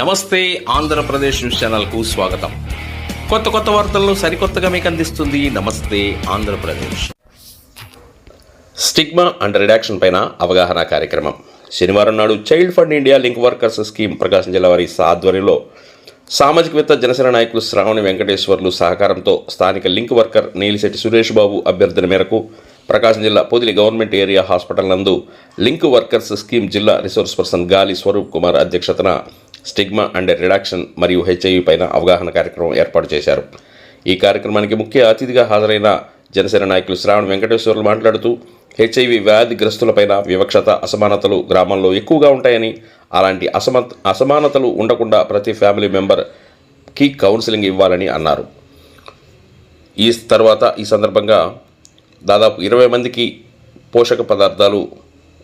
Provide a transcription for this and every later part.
నమస్తే ఆంధ్రప్రదేశ్ న్యూస్ ఛానల్కు స్వాగతం. కొత్త కొత్త వార్తలను సరికొత్తగా మీకు అందిస్తుంది నమస్తే ఆంధ్రప్రదేశ్. స్టిగ్మా అండ్ రిడాక్షన్ పైన అవగాహన కార్యక్రమం. శనివారం నాడు child fund India link workers scheme Prakasam జిల్లా వారి ఆధ్వర్యంలో సామాజికవేత్త జనసేన నాయకులు శ్రావణి వెంకటేశ్వర్లు సహకారంతో స్థానిక లింక్ వర్కర్ నీలిశెట్టి సురేష్ బాబు అభ్యర్థన మేరకు ప్రకాశం జిల్లా పొదిలి గవర్నమెంట్ ఏరియా హాస్పిటల్ నందు లింక్ వర్కర్స్ స్కీమ్ జిల్లా రిసోర్స్ పర్సన్ గాలి స్వరూప్ కుమార్ అధ్యక్షతన స్టిగ్మా అండ్ రిడాక్షన్ మరియు హెచ్ఐవి పైన అవగాహన కార్యక్రమం ఏర్పాటు చేశారు. ఈ కార్యక్రమానికి ముఖ్య అతిథిగా హాజరైన జనసేన నాయకులు శ్రావణ వెంకటేశ్వర్లు మాట్లాడుతూ హెచ్ఐవి వ్యాధిగ్రస్తులపైన వివక్షత అసమానతలు గ్రామంలో ఎక్కువగా ఉంటాయని అలాంటి అసమ అసమానతలు ఉండకుండా ప్రతి ఫ్యామిలీ మెంబర్కి కౌన్సిలింగ్ ఇవ్వాలని అన్నారు. ఈ తర్వాత ఈ సందర్భంగా దాదాపు ఇరవై మందికి పోషక పదార్థాలు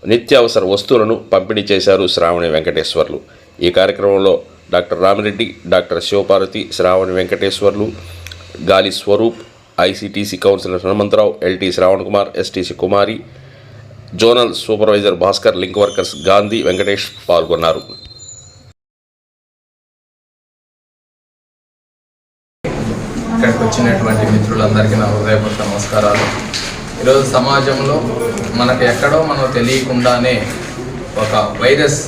నిత్యావసర వస్తువులను పంపిణీ చేశారు శ్రావణి వెంకటేశ్వర్లు. ఈ కార్యక్రమంలో doctor Ramireddy doctor Sivaparvathi Sravani Venkateswarlu Gali Swaroop ICTC counsellor Hanumantharao LT Sravan Kumar STC Kumari zonal supervisor Bhaskar link workers Gandhi Venkatesh పాల్గొన్నారు. ఇక్కడికి వచ్చినటువంటి మిత్రులందరికీ నా హృదయపూర్వక నమస్కారాలు. ఈరోజు సమాజంలో మనకు ఎక్కడో మనం తెలియకుండానే ఒక వైరస్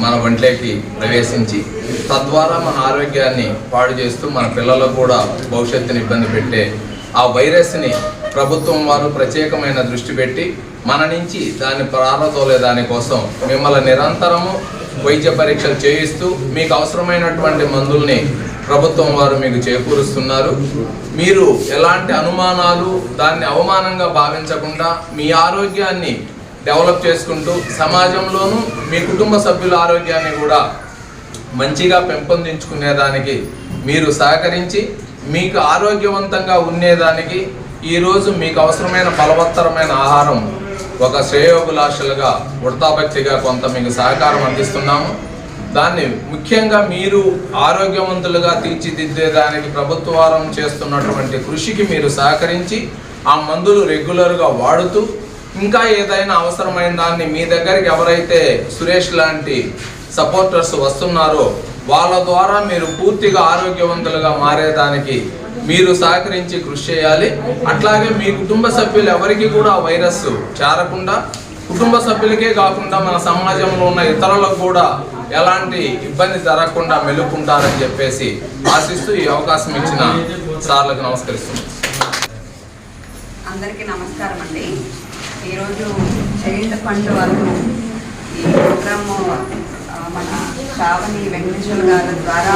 మన ఒంట్లోకి ప్రవేశించి తద్వారా మన ఆరోగ్యాన్ని పాడు చేస్తూ మన పిల్లలకు కూడా భవిష్యత్తుని ఇబ్బంది పెట్టే ఆ వైరస్ని ప్రభుత్వం వారు ప్రత్యేకమైన దృష్టి పెట్టి మన నుంచి దాన్ని ప్రారదోలే దానికోసం మిమ్మల్ని నిరంతరము వైద్య పరీక్షలు చేయిస్తూ మీకు అవసరమైనటువంటి మందుల్ని ప్రభుత్వం వారు మీకు చేకూరుస్తున్నారు. మీరు ఎలాంటి అనుమానాలు దాన్ని అవమానంగా భావించకుండా మీ ఆరోగ్యాన్ని డెవలప్ చేసుకుంటూ సమాజంలోనూ మీ కుటుంబ సభ్యుల ఆరోగ్యాన్ని కూడా మంచిగా పెంపొందించుకునేదానికి మీరు సహకరించి మీకు ఆరోగ్యవంతంగా ఉండేదానికి ఈరోజు మీకు అవసరమైన బలవత్తరమైన ఆహారం ఒక శ్రేయోభిలాషులుగా వృతాభక్తిగా కొంత మీకు సహకారం అందిస్తున్నాము. దాన్ని ముఖ్యంగా మీరు ఆరోగ్యవంతులుగా తీర్చిదిద్దేదానికి ప్రభుత్వం చేస్తున్నటువంటి కృషికి మీరు సహకరించి ఆ మందులు రెగ్యులర్గా వాడుతూ ఇంకా ఏదైనా అవసరమైన దాన్ని మీ దగ్గరికి ఎవరైతే సురేష్ లాంటి సపోర్టర్స్ వస్తున్నారో వాళ్ళ ద్వారా మీరు పూర్తిగా ఆరోగ్యవంతులుగా మారేదానికి మీరు సహకరించి కృషి చేయాలి. అట్లాగే మీ కుటుంబ సభ్యులు ఎవరికి కూడా వైరస్ చేరకుండా కుటుంబ సభ్యులకే కాకుండా మన సమాజంలో ఉన్న ఇతరులకు కూడా ఎలాంటి ఇబ్బంది జరగకుండా మెలుకుంటారని చెప్పేసి ఆశిస్తూ ఈ అవకాశం ఇచ్చిన సార్లకు నమస్కరిస్తున్నాను అందరికీ నమస్కారం అండి ఈరోజు చైల్డ్ ఫండ్ వాళ్ళు ఈ ప్రోగ్రామ్ మన శ్రావణి వెంకటేశ్వర గారి ద్వారా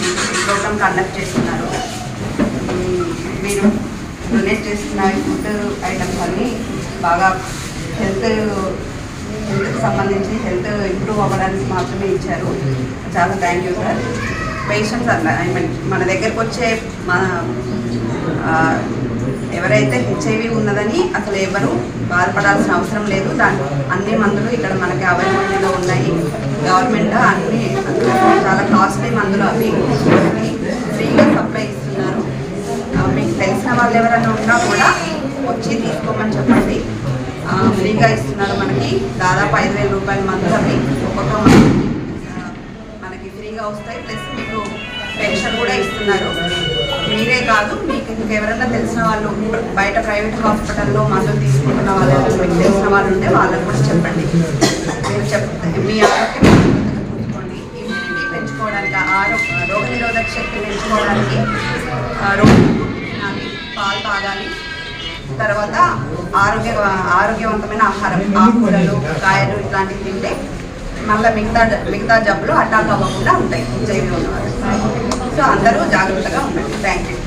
ఈ ప్రోగ్రామ్ కండక్ట్ చేస్తున్నారు. మీరు డొనేట్ చేస్తున్న ఫుడ్ ఐటమ్స్ అన్నీ బాగా హెల్త్ హెల్త్కి సంబంధించి హెల్త్ ఇంప్రూవ్ అవ్వడానికి మాత్రమే ఇచ్చారు. చాలా థ్యాంక్ యూ సార్. పేషెంట్స్ అన్న ఐ మీన్ మన దగ్గరకు వచ్చే మన ఎవరైతే హెచ్ఐవి ఉన్నదని అసలు ఎవరు బాధపడాల్సిన అవసరం లేదు. దాని అన్ని మందులు ఇక్కడ మనకి అవైలబిలిటీలో ఉన్నాయి. గవర్నమెంట్ అన్ని చాలా కాస్ట్లీ మందులు అవి మనకి ఫ్రీగా సప్లై ఇస్తున్నారు. మీకు తెలిసిన వాళ్ళు ఎవరైనా ఉన్నా కూడా వచ్చి తీసుకోమని చెప్పండి. ఫ్రీగా ఇస్తున్నారు మనకి. దాదాపు ఐదు వేల రూపాయల మందులు అవి ఒక్కొక్క మనకి ఫ్రీగా వస్తాయి. ప్లస్ మీకు పెన్షన్ కూడా ఇస్తున్నారు. మీరే కాదు మీకు ఇంకెవరైనా తెలిసిన వాళ్ళు బయట ప్రైవేట్ హాస్పిటల్లో మందులు తీసుకుంటున్న వాళ్ళు మీకు తెలిసిన వాళ్ళు ఉంటే వాళ్ళని కూడా చెప్పండి. మీరు చెప్తే మీ ఆరోగ్యం జాగ్రత్తగా చూసుకోండి ఇమ్యూనిటీ పెంచుకోవడానికి ఆరోగ్య రోగ నిరోధక శక్తి పెంచుకోవడానికి రోగాలి రోజు తినాలి పాలు తాగాలి. తర్వాత ఆరోగ్య ఆరోగ్యవంతమైన ఆహారం ఆకుకూరలు కాయలు ఇట్లాంటివి తింటే మళ్ళీ మిగతా మిగతా జబ్బులు అటాక్ అవ్వకుండా ఉంటాయి. జైలు ఉన్న సో అందరూ జాగ్రత్తగా ఉండండి. Thank you